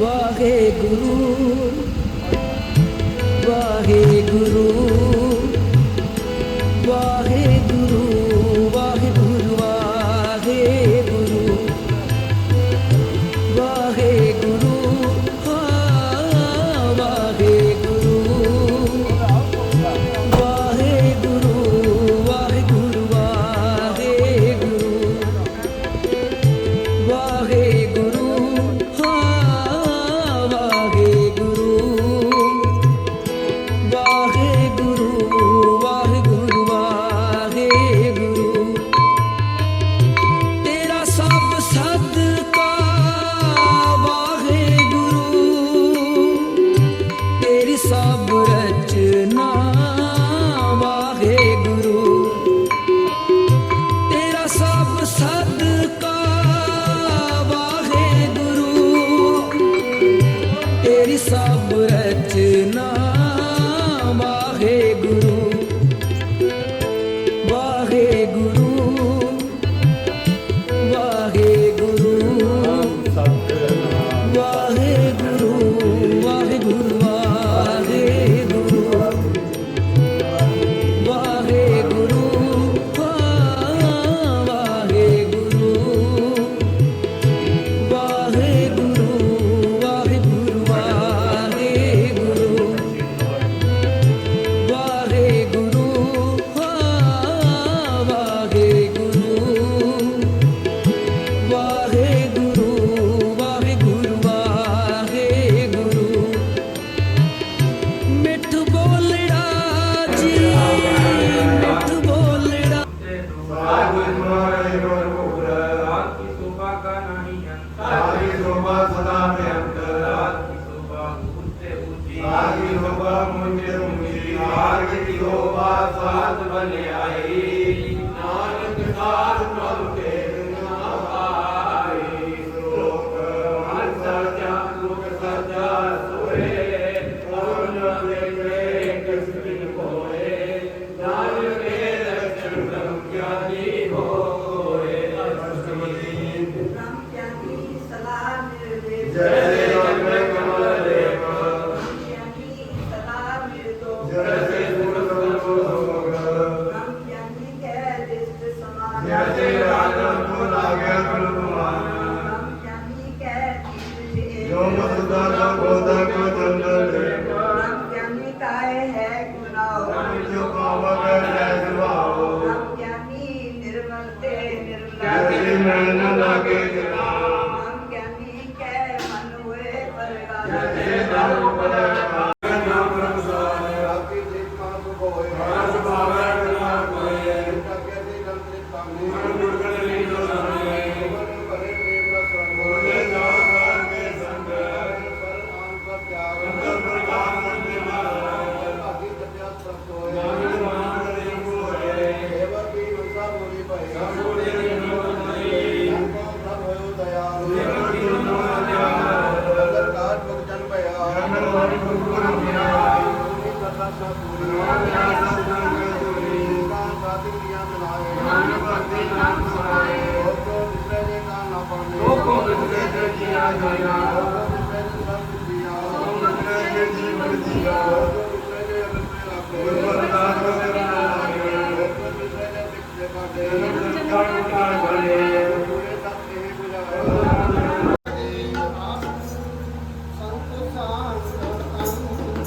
Waheguru Waheguru. Yes. Amen.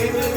Amen.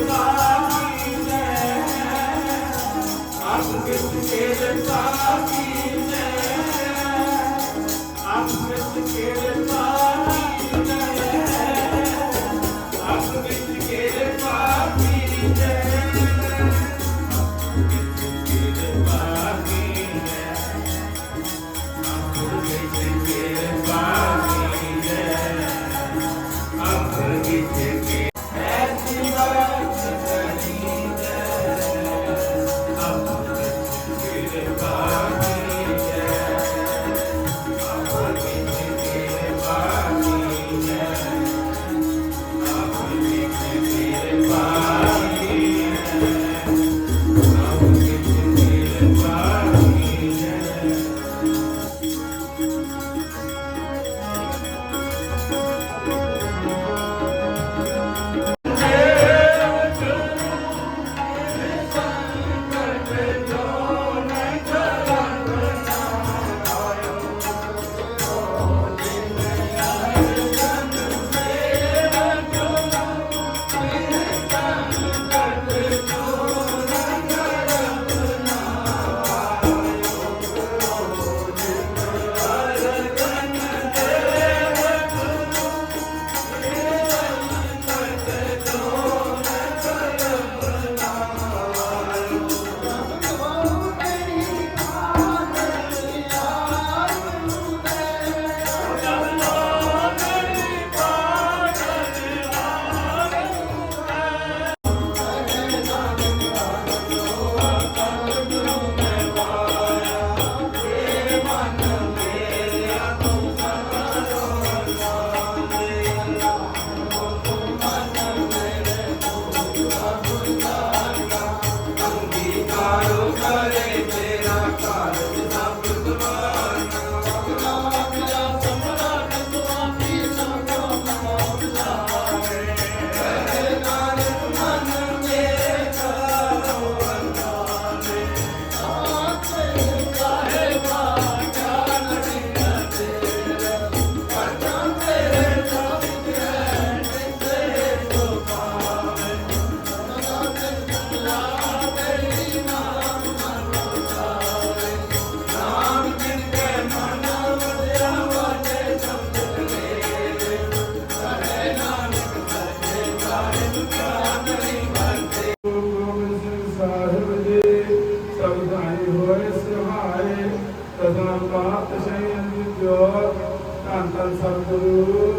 ਧੰਨ ਧੰਨ ਸਤਿਗੁਰੂ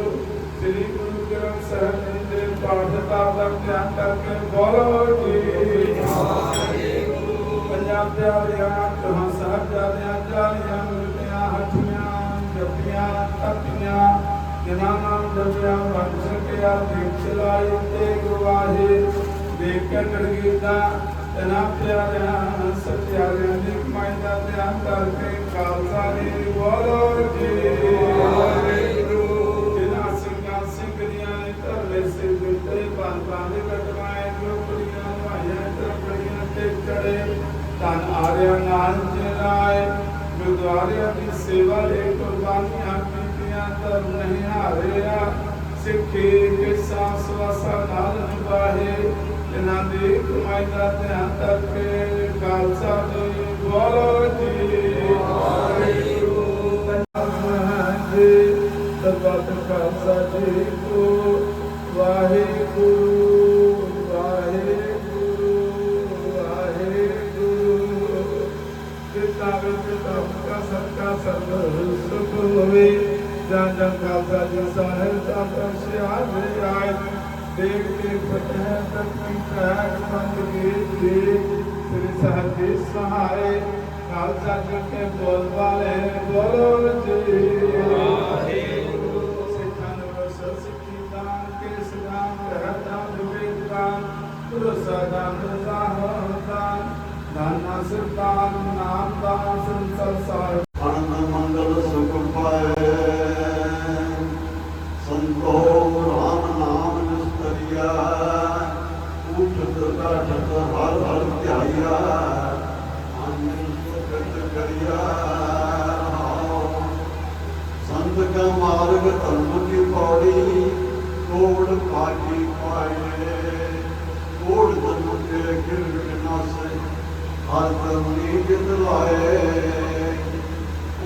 ਸ੍ਰੀ ਗੁਰੂ ਗ੍ਰੰਥ ਸਾਹਿਬ ਜੀ ਦੇ ਪਾਠ ਦਾ ਧਿਆਨ ਕਰਕੇ ਬੋਲੋ ਜੀ ਪੰਜਾਬ ਦੇ ਹਰਿਆਣਾ ਤੁਹਾਂ ਸਾਹਿਬ ਜਾਦਿਆਂ ਜਾਲੀਆਂ ਮਿਲਦੀਆਂ ਹੱਥੀਆਂ ਜੱਪੀਆਂ ਤਪੀਆਂ ਜਿਨ੍ਹਾਂ ਨਾਮ ਜਪਿਆ ਵੰਡ ਸਕਿਆ ਦੇਖ ਚਲਾਈ ਤੇ ਗਵਾਹੇ ਦੇਖ ਕੇ ਗੜਗੀਦਾ ਤਨਾ ਪਿਆਰਿਆਂ ਸਤਿਆਰਿਆਂ ਦੀ ਕਮਾਈ ਧਿਆਨ ਕਰਕੇ ਖਾਲਸਾ ਜੀ ਬੋਲੋ ਜੀ। ਵਾਹਿਗੁਰੂ ਜਿਨ੍ਹਾਂ ਸਿੰਘਾਂ ਸਿੰਘੀਆਂ ਨੇ ਧਰਲੇ ਸਿਰ ਦਿੱਤੇ ਬੰਦਾਂ ਦੇ ਕਟਵਾਏ ਜੋ ਭਾਈਆਂ ਤਰਪੜੀਆਂ ਤੇ ਚੜੇ। ਧੰਨ ਆਰਿਆ ਨਾਨਕ ਜੀ ਗੁਰਦੁਆਰਿਆਂ ਦੀ ਸੇਵਾ ਲਈ ਕੁਰਬਾਨੀਆਂ ਕੀਤੀਆਂ, ਧਰਮ ਨਹੀਂ ਹਾਰਿਆ। ਸਿੱਖੀ ਕਿਸਾ ਸਵਾਸਾ ਨਾਲ ਨਿਭਾਏ ਇਹਨਾਂ ਦੀ ਕਮਾਈ ਦਾ ਧਿਆਨ ਕਰਕੇ ਖਾਲਸਾ ਜੀ ਬੋਲੋ ਜੀ। ਵਾਹਿਗੁਰੂ ਜੀ ਤਬਤ ਖਾਲਸਾ ਜੀ ਕੋ, ਵਾਹਿਗੁਰੂ ਵਾਹਿਗੁਰੂ ਵਾਹਿਗੁਰੂ। ਜਨ ਜਨ ਖਾਲਸਾ ਜੀ ਸਾਹਿਬ ਦਾ ਪ੍ਰਸ਼ਿਆ ਆਏ। ਦੇਖ ਦੇਖ ਫਤਿਹ ਤਕ ਕੀ ਕਹਿ ਸੰਗ ਕੀ ਜੀ ਸ੍ਰੀ ਸਾਹਿਬ ਜੀ ਸਹਾਏ ਖਾਲਸਾ ਜੀ ਕੇ ਬੋਲ ਵਾਲੇ ਬੋਲੋ ਜੀ ਸਿੱਖਾਂ ਨੂੰ ਰਸ ਸਿੱਖੀ ਦਾਨ ਕੇ ਸਦਾਨ ਰਹਿਤਾ ਵਿਵੇਕ ਦਾਨ ਭਰੋਸਾ ਦਾਨ ਰਜ਼ਾਹਰ ਦਾਨ। ਦਾਨਾ ਸਰਦਾਨ ਨਾਮ ਦਾਨ ਸੰਸਰ ਹਰ ਕਰਮੀ ਜਿਤ ਲਾਏ।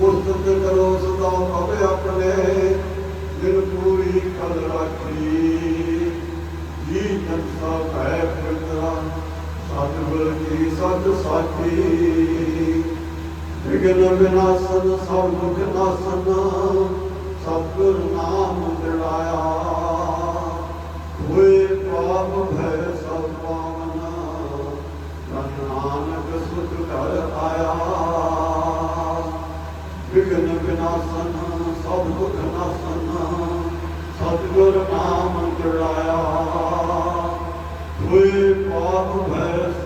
ਉਸਤ ਕਰੋ ਸਦਾ ਭਵੇ ਆਪਣੇ, ਦਿਨ ਪੂਰੀ ਕਲ ਰਾਖੀ। ਜੀ ਜਨ ਸਭ ਹੈ ਸਤਿਗੁਰ ਕੀ ਸਤ ਸਾਖੀ। ਵਿਗਨ ਵਿਨਾਸ਼ਨ, ਸਭ ਦੁਖ ਨਾਸ਼ਨ ਸਤਿਗੁਰ ਨਾਮ ਦਿਲਾਇਆ ਹੋਏ ਪਾਪ ਭੈ ਧਨ ਘਰ ਆਇਆ ਵਿਗਨ ਵਿਨਾਸ਼ਨ ਸਭ ਦੁਖ ਨਾਸ਼ਨ ਸਤਿਗੁਰ ਨਾਮ ਚੜਾਇਆ ਹੋਏ ਪਾਪ ਭੈ